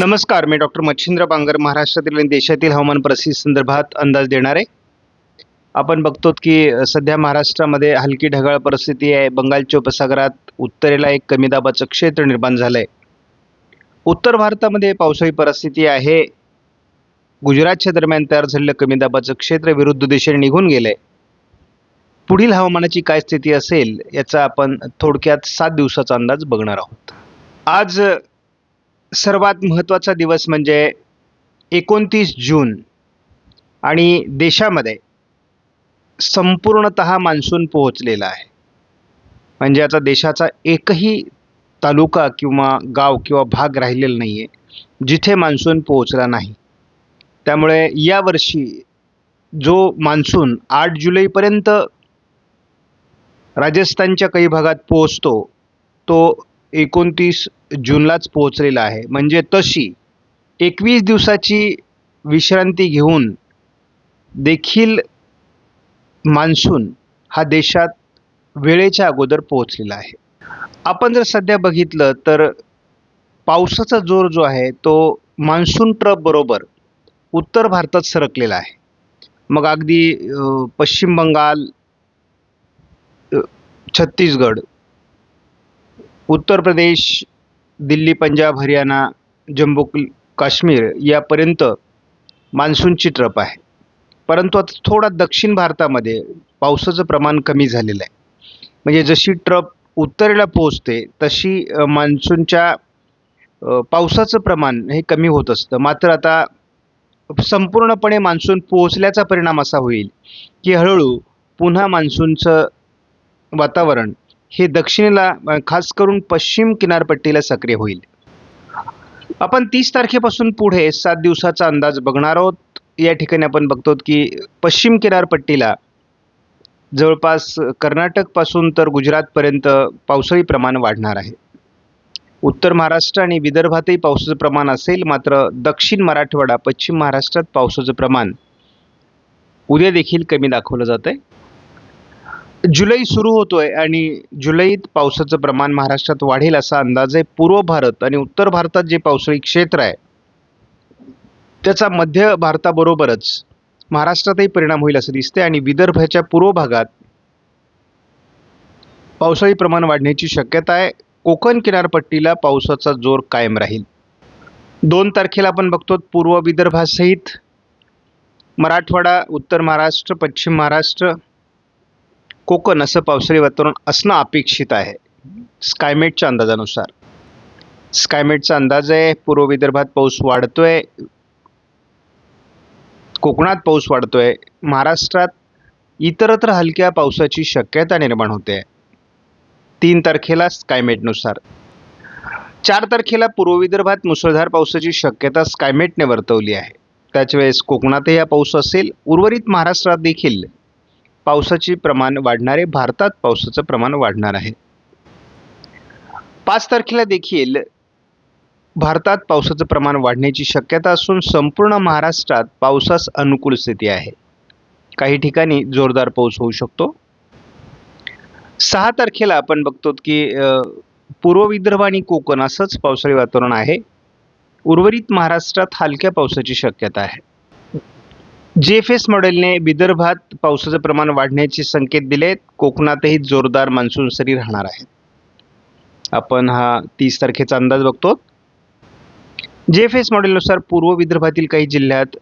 नमस्कार मी डॉक्टर मच्छिंद्र बांगर महाराष्ट्रातील आणि देशातील हवामान परिस्थिती संदर्भात अंदाज देणार आहे. आपण बघतो की सध्या महाराष्ट्रामध्ये हलकी ढगाळ परिस्थिती आहे. बंगालच्या उपसागरात उत्तरेला एक कमी दाबाचं क्षेत्र निर्माण झालं आहे उत्तर भारतामध्ये पावसाळी परिस्थिती आहे. गुजरातच्या दरम्यान तयार झालेलं कमी दाबाचं क्षेत्र विरुद्ध दिशेने निघून गेलं आहे पुढील हवामानाची काय स्थिती असेल याचा आपण थोडक्यात सात दिवसाचा अंदाज बघणार आहोत. आज सर्वात महत्त्वाचा दिवस म्हणजे एकोणतीस जून. आणि देशामध्ये संपूर्णत मान्सून पोहोचलेला आहे. म्हणजे आता देशाचा एकही तालुका किंवा गाव किंवा भाग राहिलेला नाही आहे जिथे मान्सून पोहोचला नाही. त्यामुळे यावर्षी जो मान्सून आठ जुलैपर्यंत राजस्थानच्या काही भागात पोहोचतो तो एकोणतीस जूनलाच पोहोचलेला आहे. म्हणजे तशी एकवीस दिवसाची विश्रांती घेऊन देखील मान्सून हा देशात वेळेच्या अगोदर पोहोचलेला आहे. आपण जर सध्या बघितलं तर पावसाचा जोर जो आहे तो मान्सून ट्रपबरोबर उत्तर भारतात सरकलेला आहे. मग अगदी पश्चिम बंगाल छत्तीसगड उत्तर प्रदेश दिल्ली पंजाब हरियाणा जम्मू काश्मीर यापर्यंत मान्सूनची ट्रप आहे. परंतु आता थोडा दक्षिण भारतामध्ये पावसाचं प्रमाण कमी झालेलं आहे. म्हणजे जशी ट्रप उत्तरेला पोहोचते तशी मान्सूनच्या पावसाचं प्रमाण हे कमी होत असतं. मात्र आता संपूर्णपणे मान्सून पोहोचल्याचा परिणाम असा होईल की हळूहळू पुन्हा मान्सूनचं वातावरण हे दक्षिणेला खास करून पश्चिम किनारपट्टीला सक्रिय होईल. आपण तीस तारखेपासून पुढे सात दिवसाचा अंदाज बघणार आहोत. या ठिकाणी आपण बघतो की पश्चिम किनारपट्टीला जवळपास कर्नाटकपासून तर गुजरातपर्यंत पावसाळी प्रमाण वाढणार आहे. उत्तर महाराष्ट्र आणि विदर्भातही पावसाचं प्रमाण असेल मात्र दक्षिण मराठवाडा पश्चिम महाराष्ट्रात पावसाचं प्रमाण उद्या देखील कमी दाखवलं जात आहे जुलै सुरू होतोय आणि जुलैत पावसाचं प्रमाण महाराष्ट्रात वाढेल असा अंदाज आहे पूर्व भारत आणि उत्तर भारतात जे पावसाळी क्षेत्र आहे त्याचा मध्य भारताबरोबरच महाराष्ट्रातही परिणाम होईल असं दिसते आणि विदर्भाच्या पूर्व भागात पावसाळी प्रमाण वाढण्याची शक्यता आहे. कोकण किनारपट्टीला पावसाचा जोर कायम राहील. दोन तारखेला आपण बघतो पूर्व विदर्भासहित मराठवाडा उत्तर महाराष्ट्र पश्चिम महाराष्ट्र कोकण असं पावसाळी वातावरण असणं अपेक्षित आहे. स्कायमेटच्या अंदाजानुसार. स्कायमेटचा अंदाज आहे पूर्व विदर्भात पाऊस वाढतोय. कोकणात पाऊस वाढतोय. महाराष्ट्रात इतरत्र हलक्या पावसाची शक्यता निर्माण होते. तीन तारखेला स्कायमेटनुसार चार तारखेला पूर्व विदर्भात मुसळधार पावसाची शक्यता स्कायमेटने वर्तवली आहे. त्याच वेळेस कोकणातही हा पाऊस असेल. उर्वरित महाराष्ट्रात देखील पावसाचे प्रमाण वाढणारे भारतात पावसाचं प्रमाण वाढणार आहे. पाच तारखेला देखील भारतात पावसाचं प्रमाण वाढण्याची शक्यता असून संपूर्ण महाराष्ट्रात पावसास अनुकूल स्थिती आहे. काही ठिकाणी जोरदार पाऊस होऊ शकतो. सहा तारखेला आपण बघतो की पूर्व विदर्भ आणि कोकण असंच पावसाळी वातावरण आहे. उर्वरित महाराष्ट्रात हलक्या पावसाची शक्यता आहे. जी एफ एस मॉडेलने विदर्भात पावसाचं प्रमाण वाढण्याचे संकेत दिलेत. कोकणातही जोरदार मान्सून सरी राहणार आहे. आपण हा तीस तारखेचा अंदाज बघतो. जे एफ एस मॉडेलनुसार पूर्व विदर्भातील काही जिल्ह्यात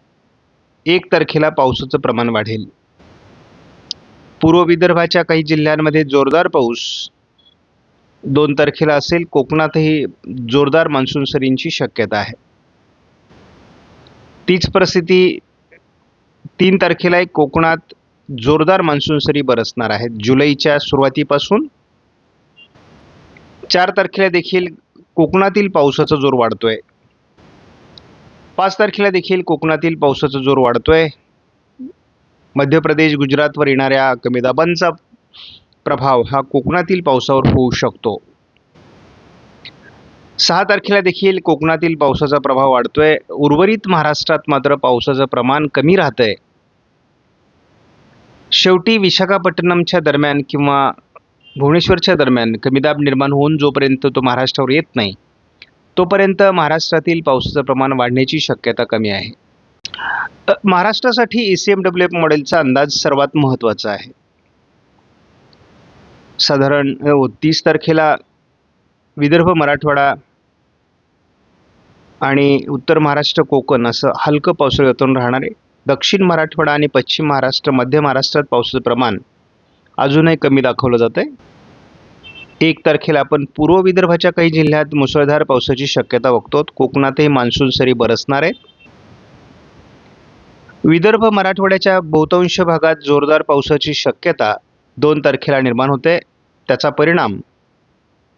एक तारखेला पावसाचं प्रमाण वाढेल. पूर्व विदर्भाच्या काही जिल्ह्यांमध्ये जोरदार पाऊस दोन तारखेला असेल. कोकणातही जोरदार मान्सून सरींची शक्यता आहे. तीच परिस्थिती तीन तारखेला एक कोकणात जोरदार मान्सून सरी बरसणार आहेत. जुलैच्या सुरुवातीपासून चार तारखेला देखील कोकणातील पावसाचा जोर वाढतोय. पाच तारखेला देखील कोकणातील पावसाचा जोर वाढतोय. मध्य प्रदेश गुजरातवर येणाऱ्या कमी दाबांचा प्रभाव हा कोकणातील पावसावर होऊ शकतो. सहा तारखेला देखील कोकणातील पावसाचा प्रभाव वाढतोय. उर्वरित महाराष्ट्रात मात्र पावसाचं प्रमाण कमी राहतंय. शेवटी विशाखापट्टणमच्या दरम्यान किंवा भुवनेश्वरच्या दरम्यान कमीदाब निर्माण होऊन जोपर्यंत तो महाराष्ट्रावर येत नाही तोपर्यंत महाराष्ट्रातील पावसाचं प्रमाण वाढण्याची शक्यता कमी आहे. महाराष्ट्रासाठी E C M W F मॉडेलचा अंदाज सर्वात महत्त्वाचा आहे. साधारण तीस तारखेला विदर्भ मराठवाडा आणि उत्तर महाराष्ट्र कोकण असं हलकं पावसाळी वातावरण राहणार आहे. दक्षिण मराठवाडा आणि पश्चिम महाराष्ट्र मध्य महाराष्ट्रात पावसाचं प्रमाण अजूनही कमी दाखवलं जात आहे एक तारखेला आपण पूर्व विदर्भाच्या काही जिल्ह्यात मुसळधार पावसाची शक्यता बघतो कोकणातही मान्सून सरी बरसणार आहे. विदर्भ मराठवाड्याच्या बहुतांश भागात जोरदार पावसाची शक्यता दोन तारखेला निर्माण होते. त्याचा परिणाम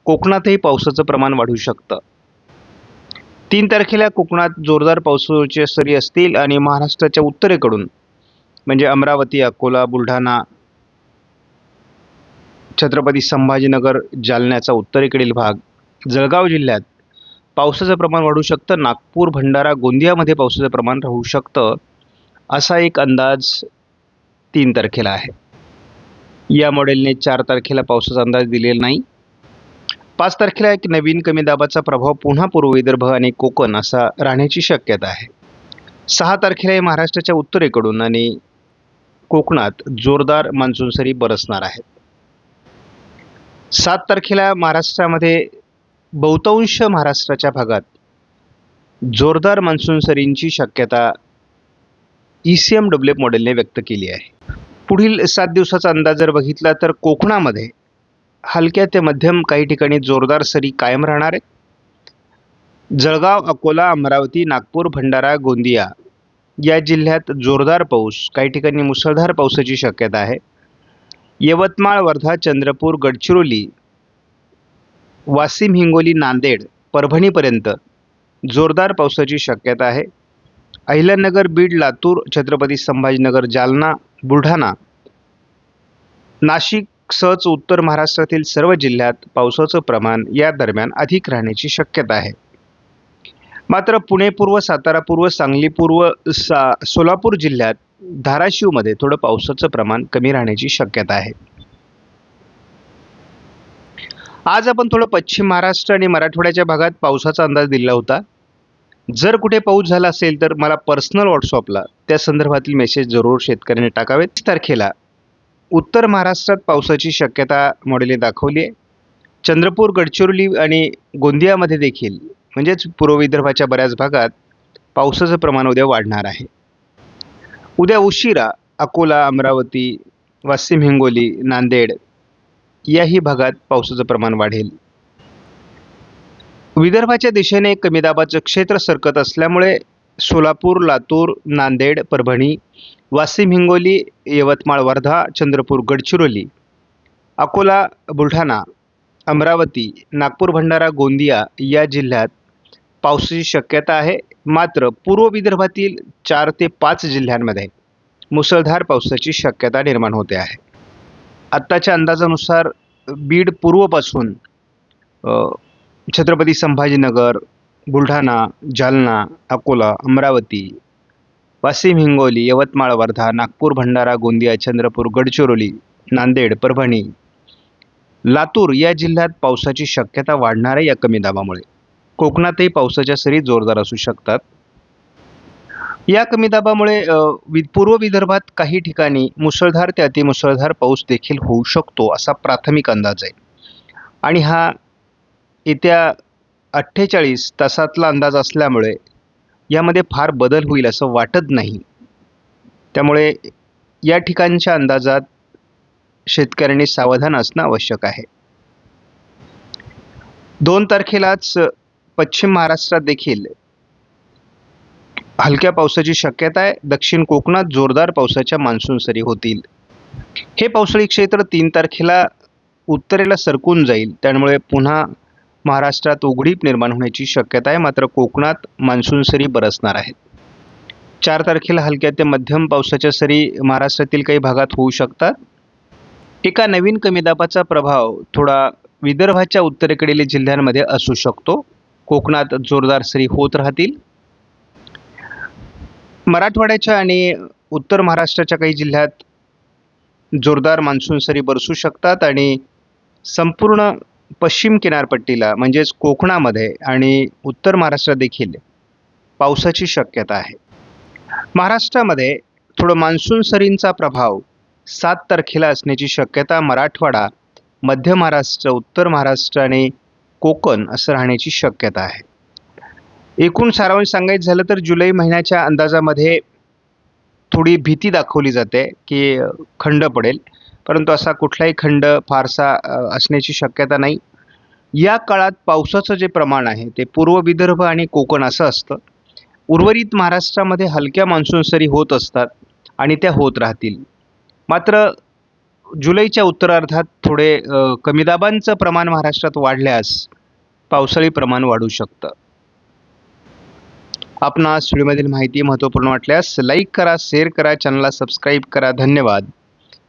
कोकणातही पावसाचं प्रमाण वाढू शकतं. तीन तारखेला कोकणात जोरदार पावसाच्या सरी असतील आणि महाराष्ट्राच्या उत्तरेकडून म्हणजे अमरावती अकोला बुलढाणा छत्रपती संभाजीनगर जालन्याचा उत्तरेकडील भाग जळगाव जिल्ह्यात पावसाचं प्रमाण वाढू शकतं. नागपूर भंडारा गोंदियामध्ये पावसाचं प्रमाण राहू शकतं असा एक अंदाज तीन तारखेला आहे. या मॉडेलने चार तारखेला पावसाचा अंदाज दिलेला नाही. पाच तारखेला एक नवीन कमी दाबाचा प्रभाव पुन्हा पूर्व विदर्भ आणि कोकण असा राहण्याची शक्यता आहे. सहा तारखेला हे महाराष्ट्राच्या उत्तरेकडून आणि कोकणात जोरदार मान्सून सरी बरसणार आहेत सात तारखेला महाराष्ट्रामध्ये बहुतांश महाराष्ट्राच्या भागात जोरदार मान्सून सरींची शक्यता ई सी एम डब्ल्यू मॉडेलने व्यक्त केली आहे. पुढील सात दिवसाचा अंदाज जर बघितला तर कोकणामध्ये हलक्या ते मध्यम काही ठिकाणी जोरदार सरी कायम राहणार आहेत. जळगाव अकोला अमरावती नागपूर भंडारा गोंदिया या जिल्ह्यात जोरदार पाऊस काही ठिकाणी मुसळधार पावसाची शक्यता आहे. यवतमाळ वर्धा चंद्रपूर गडचिरोली वाशिम हिंगोली नांदेड परभणीपर्यंत जोरदार पावसाची शक्यता आहे. अहिल्यानगर बीड लातूर छत्रपती संभाजीनगर जालना बुलढाणा नाशिक सहज उत्तर महाराष्ट्रातील सर्व जिल्ह्यात पावसाचं प्रमाण या दरम्यान अधिक राहण्याची शक्यता आहे. मात्र पुणे पूर्व सातारा पूर्व सांगली पूर्व सा सोलापूर जिल्ह्यात धाराशिवमध्ये थोडं पावसाचं प्रमाण कमी राहण्याची शक्यता आहे. आज आपण थोडं पश्चिम महाराष्ट्र आणि मराठवाड्याच्या भागात पावसाचा अंदाज दिला होता. जर कुठे पाऊस झाला असेल तर मला पर्सनल व्हॉट्सअपला त्या संदर्भातील मेसेज जरूर शेतकऱ्यांनी टाकावेत. तारखेला उत्तर महाराष्ट्रात पावसाची शक्यता मॉडेलने दाखवली आहे चंद्रपूर गडचिरोली आणि गोंदियामध्ये देखील म्हणजेच पूर्व विदर्भाच्या बऱ्याच भागात पावसाचं प्रमाण उद्या वाढणार आहे. उद्या उशिरा अकोला अमरावती वाशिम हिंगोली नांदेड याही भागात पावसाचं प्रमाण वाढेल. विदर्भाच्या दिशेने कमी दाबाचं क्षेत्र सरकत असल्यामुळे सोलापूर लातूर नांदेड परभणी वाशिम हिंगोली यवतमाळ वर्धा चंद्रपूर गडचिरोली अकोला बुलढाणा अमरावती नागपूर भंडारा गोंदिया या जिल्ह्यात पावसाची शक्यता आहे. मात्र पूर्व विदर्भातील चार ते पाच जिल्ह्यांमध्ये मुसळधार पावसाची शक्यता निर्माण होते आहे. आत्ताच्या अंदाजानुसार बीड पूर्वपासून छत्रपती संभाजीनगर बुलढाणा जालना अकोला अमरावती वाशिम हिंगोली यवतमाळ वर्धा नागपूर भंडारा गोंदिया चंद्रपूर गडचिरोली नांदेड परभणी लातूर या जिल्ह्यात पावसाची शक्यता वाढणार आहे या कमी दाबामुळे. कोकणातही पावसाच्या सरी जोरदार असू शकतात. या कमी दाबामुळे पूर्व विदर्भात काही ठिकाणी मुसळधार ते अतिमुसळधार पाऊस देखील होऊ शकतो असा प्राथमिक अंदाज आहे. आणि हा येत्या अठ्ठेचाळीस तासातला अंदाज असल्यामुळे यामध्ये फार बदल होईल असं वाटत नाही. त्यामुळे या ठिकाणच्या अंदाजात शेतकऱ्यांनी सावधान असणं आवश्यक आहे. दोन तारखेलाच पश्चिम महाराष्ट्रात देखील हलक्या पावसाची शक्यता आहे. दक्षिण कोकणात जोरदार पावसाच्या मान्सून सरी होतील. हे पावसाळी क्षेत्र तीन तारखेला उत्तरेला सरकून जाईल. त्यामुळे पुन्हा महाराष्ट्रात उघडीप निर्माण होण्याची शक्यता आहे. मात्र कोकणात मान्सून सरी बरसणार आहेत. चार तारखेला हलक्या ते मध्यम पावसाच्या सरी महाराष्ट्रातील काही भागात होऊ शकतात. एका नवीन कमी दाबाचा प्रभाव थोडा विदर्भाच्या उत्तरेकडील जिल्ह्यांमध्ये असू शकतो. कोकणात जोरदार सरी होत राहतील. मराठवाड्याच्या आणि उत्तर महाराष्ट्राच्या काही जिल्ह्यात जोरदार मान्सून सरी बरसू शकतात आणि संपूर्ण पश्चिम किनारपट्टीला म्हणजेच कोकणामध्ये आणि उत्तर महाराष्ट्रात देखील पावसाची शक्यता आहे. महाराष्ट्रामध्ये थोडं मान्सून सरींचा प्रभाव सात तारखेला असण्याची शक्यता मराठवाडा मध्य महाराष्ट्र उत्तर महाराष्ट्र आणि कोकण असं राहण्याची शक्यता आहे. एकूण सारांश सांगायचं झालं तर जुलै महिन्याच्या अंदाजामध्ये थोडी भीती दाखवली जाते की खंड पडेल. परंतु असा कुठलाही खंड फारसा असण्याची शक्यता नाही. या काळात पावसाचं जे प्रमाण आहे ते पूर्व विदर्भ आणि कोकण असं असतं. उर्वरित महाराष्ट्रामध्ये हलक्या मान्सून सरी होत असतात आणि त्या होत राहतील. मात्र जुलैच्या उत्तरार्धात थोडे कमीदाबांचं कमी दाबांचं प्रमाण महाराष्ट्रात वाढल्यास पावसाळी प्रमाण वाढू शकतं. आपणास व्हिडिओमधील माहिती महत्त्वपूर्ण वाटल्यास लाईक करा शेअर करा चॅनलला सबस्क्राईब करा. धन्यवाद.